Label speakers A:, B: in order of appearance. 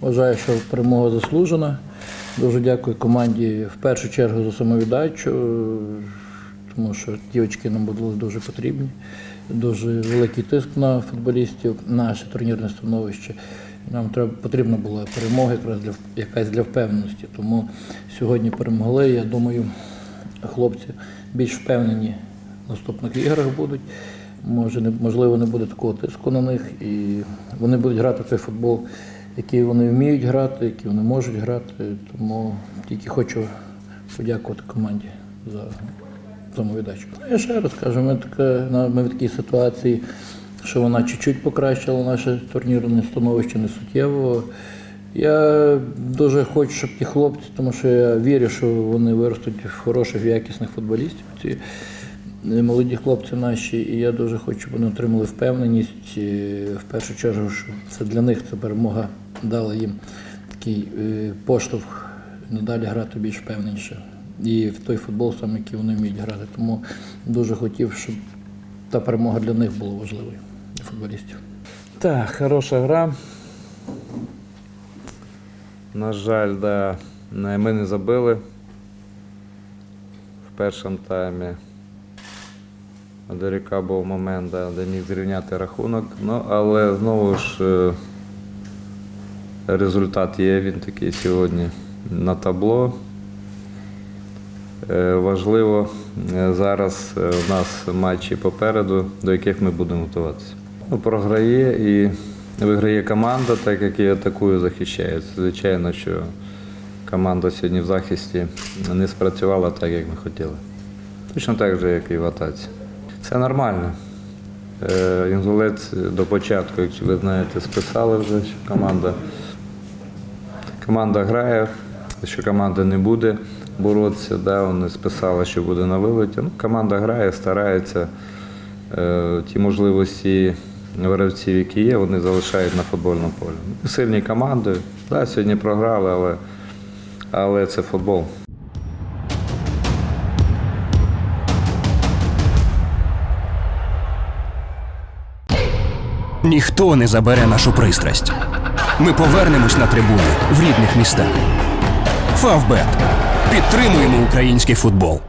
A: Вважаю, що перемога заслужена. Дуже дякую команді в першу чергу за самовіддачу, тому що дівчатки нам були дуже потрібні. Дуже великий тиск на футболістів, наше турнірне становище. Нам треба потрібна була перемога якраз для якась для впевненості. Тому сьогодні перемогли. Я думаю, хлопці більш впевнені в наступних іграх будуть. Може, не, можливо, не буде такого тиску на них, і вони будуть грати в той футбол, який вони вміють грати, який вони можуть грати. Тому тільки хочу подякувати команді за самовіддачу. Ну, Я ще раз кажу, ми, така, на- ми в такій ситуації, що вона чуть-чуть покращила наше турнірне становище не суттєво. Я дуже хочу, щоб ті хлопці, тому що я вірю, що вони виростуть в хороших, якісних футболістів. Ці молоді хлопці наші, і я дуже хочу, щоб вони отримали впевненість. В першу чергу, що це для них ця перемога дала їм такий е, поштовх надалі грати більш впевненіше. І в той футбол, саме який вони вміють грати. Тому дуже хотів, щоб та перемога для них була важливою, для футболістів.
B: Так, хороша гра. На жаль, да, ми не забили в першому таймі. Доріка був момент, да, де міг зрівняти рахунок. Ну, але знову ж е, результат є, він такий сьогодні на табло. Е, Важливо е, зараз е, у нас матчі попереду, до яких ми будемо готуватися. Ну, програє і виграє команда, так як і атакує, захищається. Звичайно, що команда сьогодні в захисті не спрацювала так, як ми хотіли. Точно так же, як і в атаці. Це нормально. Е, Інгулець до початку, якщо ви знаєте, списали вже, що команда Команда грає, що команда не буде боротися, да, вони списали, що буде на вилеті. Ну, команда грає, старається. Е, ті можливості гравців, які є, вони залишають на футбольному полі. Сильні команди. Да, сьогодні програли, але, але це футбол.
C: Ніхто не забере нашу пристрасть. Ми повернемось на трибуни в рідних містах. Фавбет. Підтримуємо український футбол.